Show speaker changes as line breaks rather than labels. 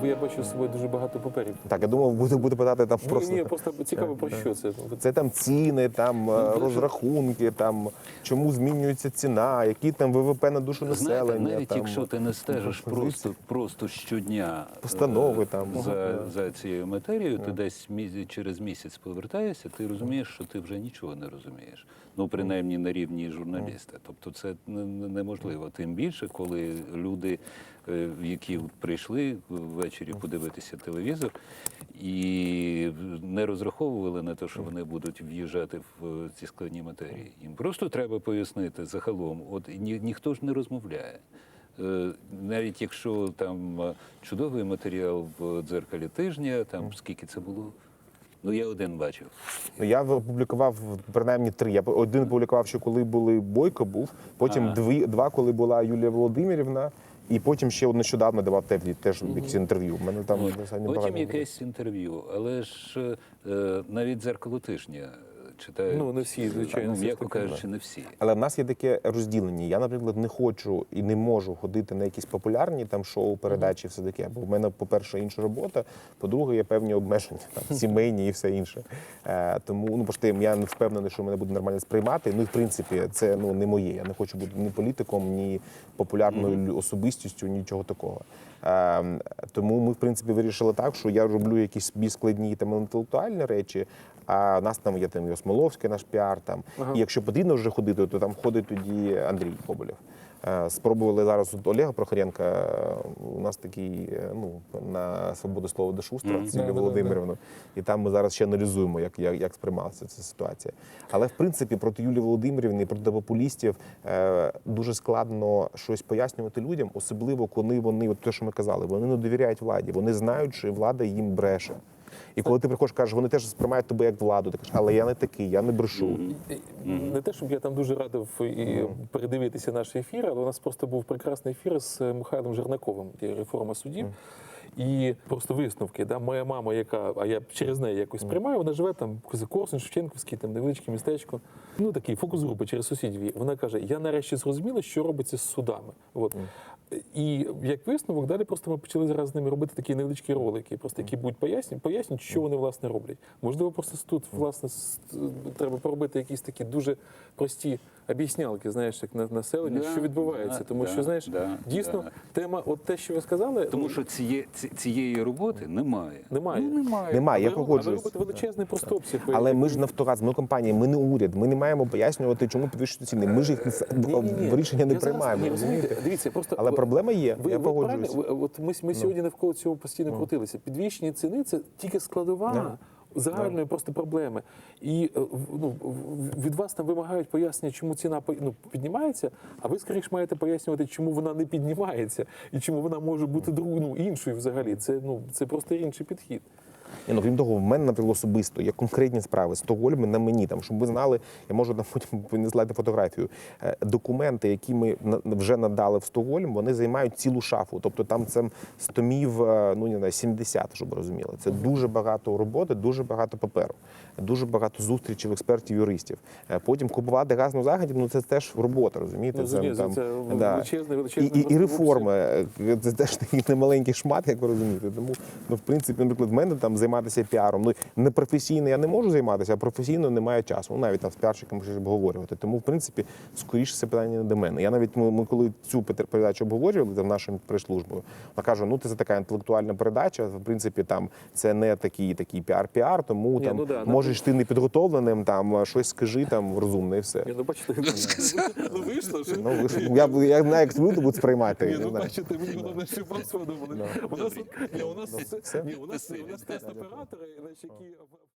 бо я бачу з собою дуже багато паперів.
Так, я думав, буде, буде питати там
Ні,
просто.
ні, просто цікаво про що це.
Це там ціни, там е, розрахунки, там чому змінюється ціна, які там ВВП на душу населення.
Знаєте, навіть
там,
якщо ти не стежиш просто, просто щодня е,
Постанови там.
за,
Ага.
за цією матерією, ти десь місяць, через місяць повертаєшся, ти розумієш, що ти вже нічого не розумієш. Ну, принаймні на рівні журналіста. Тобто це не- не- неможливо. Тим більше, коли люди, які прийшли ввечері подивитися телевізор і не розраховували на те, що вони будуть в'їжджати в ці складні матерії. Їм просто треба пояснити загалом. От ні, ніхто ж не розмовляє. Е, Навіть якщо там е, чудовий матеріал в дзеркалі тижня, там скільки це було? Ну я один бачив.
Ну, Я опублікував принаймні три. Я один опублікував, що коли були Бойко був, потім
Ага.
дві, два, коли була Юлія Володимирівна, і потім ще нещодавно давав теж, теж якісь інтерв'ю. У мене там
Потім якесь інтерв'ю, але ж е, навіть дзеркало тижня читають.
Ну, не всі, звичайно,
ну, м'яко кажучи, не всі.
Але в нас є таке розділення. Я, наприклад, не хочу і не можу ходити на якісь популярні там шоу, передачі, все таке. Бо в мене, по-перше, інша робота, по-друге, є певні обмеження, там сімейні і все інше. Е, тому ну, бо я не впевнений, що мене буде нормально сприймати. Ну і в принципі, це ну не моє. Я не хочу бути ні політиком, ні популярною лю- особистістю, нічого такого. Е, тому ми, в принципі, вирішили так, що я роблю якісь більш складні там інтелектуальні речі. А в нас там є там і Осмоловський, наш піар. Там і якщо потрібно вже ходити, то там ходить тоді Андрій Коболєв. Е, Спробували зараз от Олега Прохоренка. У нас такий е, ну на свободу слова до шустра
Мгм.
з Юлією
Да-да-да.
Володимирівною. І там ми зараз ще аналізуємо, як, як, як сприймалася ця ситуація. Але в принципі проти Юлії Володимирівни, проти популістів е, дуже складно щось пояснювати людям, особливо коли вони, от те, що ми казали, вони не довіряють владі. Вони знають, що влада їм бреше. І коли ти приходиш, кажеш, вони теж сприймають тебе як владу. Ти кажеш, але я не такий, я не брешу.
Не те, щоб я там дуже радив і передивитися наші ефіри, але у нас просто був прекрасний ефір з Михайлом Жернаковим, реформа судів. І просто висновки. Да? Моя мама, яка, а я через неї якось сприймаю, вона живе там Корсун, Шевченківський, там невеличке містечко. Ну такий фокус групи через сусідів. Вона каже: Я нарешті зрозуміла, що робиться з судами. От. І як висновок, далі просто ми почали зараз з ними робити такі невеличкі ролики, просто які будуть пояснюють, пояснюють, що вони власне роблять. Можливо, просто тут власне треба поробити якісь такі дуже прості об'яснялки, знаєш, як на населення,
Да,
що відбувається.
да,
Тому
да,
що знаєш,
да,
дійсно
да.
тема, от те, що ви сказали,
Тому що ціє, ці- цієї роботи немає.
Немає.
Ну, немає.
Немає, я погоджуюсь.
робите величезний просто обсяг.
Але ми ж Нафтогаз, ми компанія, ми не уряд. Ми не маємо пояснювати, чому підвищують ціни. Ми ж їх рішення не приймаємо. розумієте,
Дивіться, просто
Але проблема є.
Ви,
я погоджуюсь.
Ви- От ми, ми сьогодні навколо цього постійно крутилися. Підвищення ціни це тільки складова.
Да.
Загальної просто проблеми. І е, ну, від вас там вимагають пояснення, чому ціна ну, піднімається, а ви скоріше маєте пояснювати, чому вона не піднімається і чому вона може бути другу, ну, іншою взагалі. Це, ну, це просто інший підхід.
Ні, ну, крім того, в мене, наприклад, особисто є конкретні справи. Стокгольм на мені, там, щоб ви знали, я можу там потім фотографію. Е, Документи, які ми вже надали в Стокгольм, вони займають цілу шафу. Тобто там це 100 томів, е, ну не знаю, 70, щоб ви розуміли. Це дуже багато роботи, дуже багато паперу, дуже багато зустрічей експертів, юристів. Е, Потім купувати газ на заході, ну це теж робота, розумієте?
Ну, зрозуміло, це величезний- величезний
і, і, і реформи. Це теж такий немаленький шмат, як ви розумієте. Тому, ну, в принципі, наприклад, в мене там займатися піаром. Ну, не професійно я не можу займатися, а професійно немає часу. Ну, навіть там з піарщиком щось обговорювати. Тому, в принципі, скоріше це питання не до мене. Я навіть ми, ми коли цю пер- передачу обговорювали там нашою прес-службою, вона каже: ну це така інтелектуальна передача. В принципі, там це не такий такий піар-піар, тому
Ні,
там
ну да,
можеш ти непідготовленим, там щось скажи там розумне і все.
Ні, ну бачите, ну вийшло ж.
Ну, ви ж- я, б- я знаю, як люди будуть сприймати.
Ні,
не
ну бачите, мені головне, що про це. У нас, ні, у нас, у нас, у оператори, значить, які